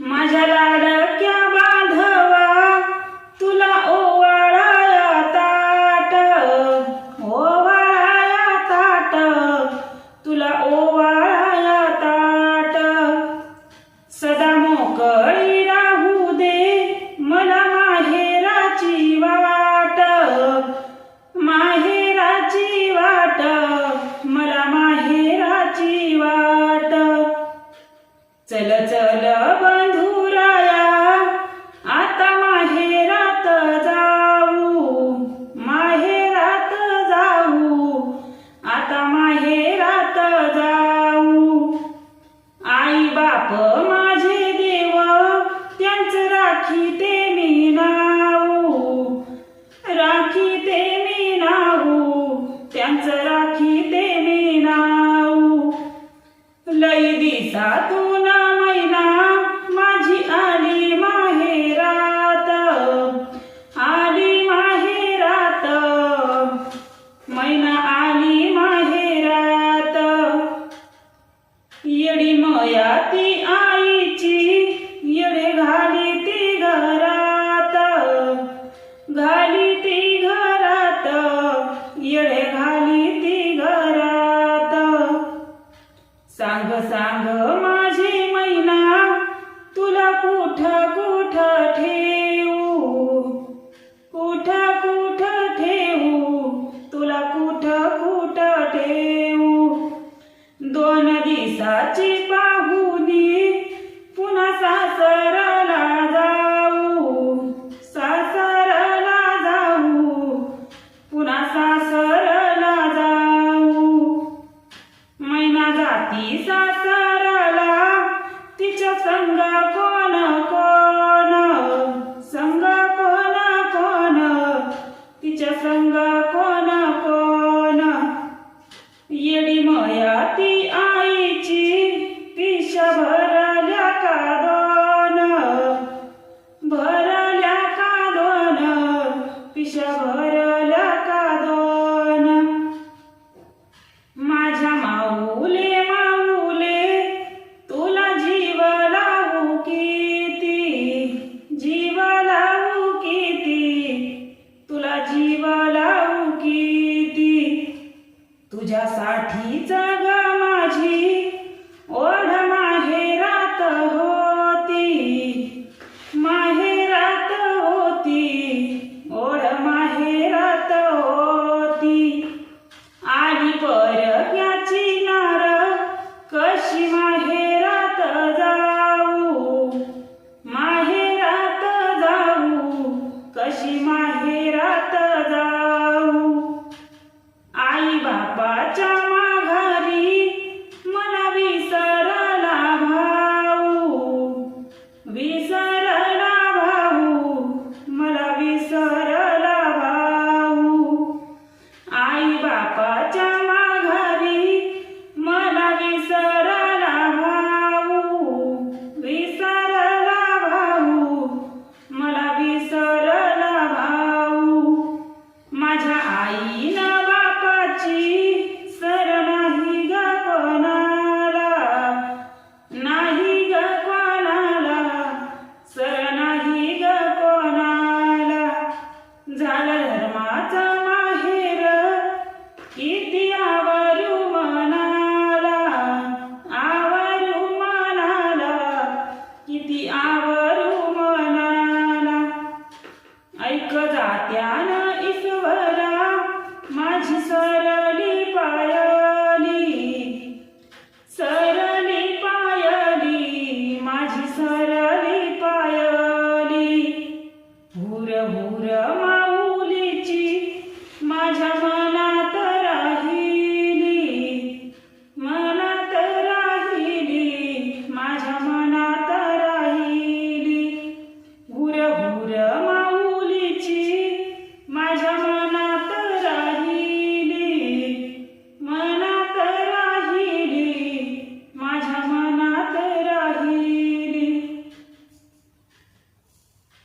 माझ्या लाडक्या बाप माझे देव त्यांचं राखी ते मी नाऊ राखी ते मी नाऊ त्यांचं राखी ते मी नाऊ लई दिसातून मैना माझी आली माहेरात. आली माहेरात. मैना आली माहेरात. येडी मया सांग सांग माझी मैना तुला कुठं कुठ ती सासरला तिच्या संग कोण कोण साठी जागा माझी ओढ